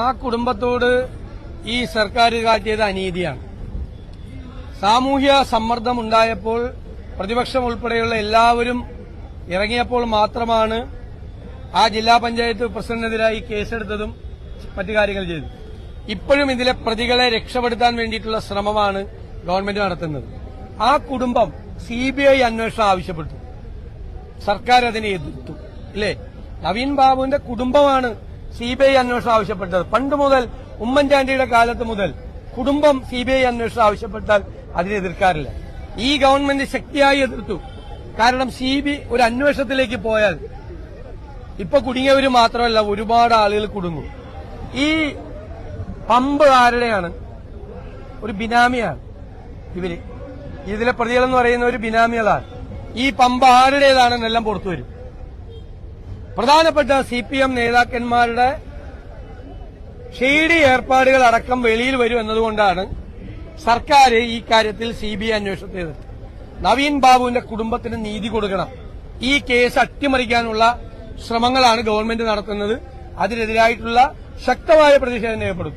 ആ കുടുംബത്തോട് ഈ സർക്കാർ കാട്ടിയത് അനീതിയാണ്. സാമൂഹ്യ സമ്മർദ്ദം ഉണ്ടായപ്പോൾ പ്രതിപക്ഷം ഉൾപ്പെടെയുള്ള എല്ലാവരും ഇറങ്ങിയപ്പോൾ മാത്രമാണ് ആ ജില്ലാ പഞ്ചായത്ത് പ്രസിഡന്റിനെതിരായി കേസെടുത്തതും മറ്റു കാര്യങ്ങൾ ചെയ്തു ഇപ്പോഴും ഇതിലെ പ്രതികളെ രക്ഷപ്പെടുത്താൻ വേണ്ടിയിട്ടുള്ള ശ്രമമാണ് ഗവൺമെന്റ് നടത്തുന്നത്. ആ കുടുംബം സിബിഐ അന്വേഷണം ആവശ്യപ്പെട്ടു. സർക്കാർ അതിനെ എതിർത്തു. അല്ലേ നവീൻ ബാബുവിന്റെ കുടുംബമാണ് സിബിഐ അന്വേഷണം ആവശ്യപ്പെട്ടത്. പണ്ട് മുതൽ ഉമ്മൻചാണ്ടിയുടെ കാലത്ത് മുതൽ കുടുംബം സിബിഐ അന്വേഷണം ആവശ്യപ്പെട്ടാൽ അതിനെ എതിർക്കാറില്ല. ഈ ഗവൺമെന്റ് ശക്തിയായി എതിർത്തു. കാരണം സി ബി ഒരു അന്വേഷണത്തിലേക്ക് പോയാൽ ഇപ്പൊ കുടുങ്ങിയവർ മാത്രമല്ല ഒരുപാട് ആളുകൾ കുടുങ്ങും. ഈ പമ്പ് ആരുടെയാണ്? ഒരു ബിനാമിയാണ് ഇവർ. ഇതിലെ പ്രതികളെന്ന് പറയുന്ന ഒരു ബിനാമികളാണ്. ഈ പമ്പ് ആരുടേതാണെന്നെല്ലാം പുറത്തു വരും. പ്രധാനപ്പെട്ട സി പി എം നേതാക്കന്മാരുടെ ഷെയ്ഡി ഏർപ്പാടുകൾ അടക്കം വെളിയിൽ വരും എന്നതുകൊണ്ടാണ് സർക്കാർ ഈ കാര്യത്തിൽ സി ബി ഐ അന്വേഷണത്തേത് നവീൻ ബാബുവിന്റെ കുടുംബത്തിന് നീതി കൊടുക്കണം. ഈ കേസ് അട്ടിമറിക്കാനുള്ള ശ്രമങ്ങളാണ് ഗവൺമെന്റ് നടത്തുന്നത്. അതിനെതിരായിട്ടുള്ള ശക്തമായ പ്രതിഷേധം രേഖപ്പെടുത്തും.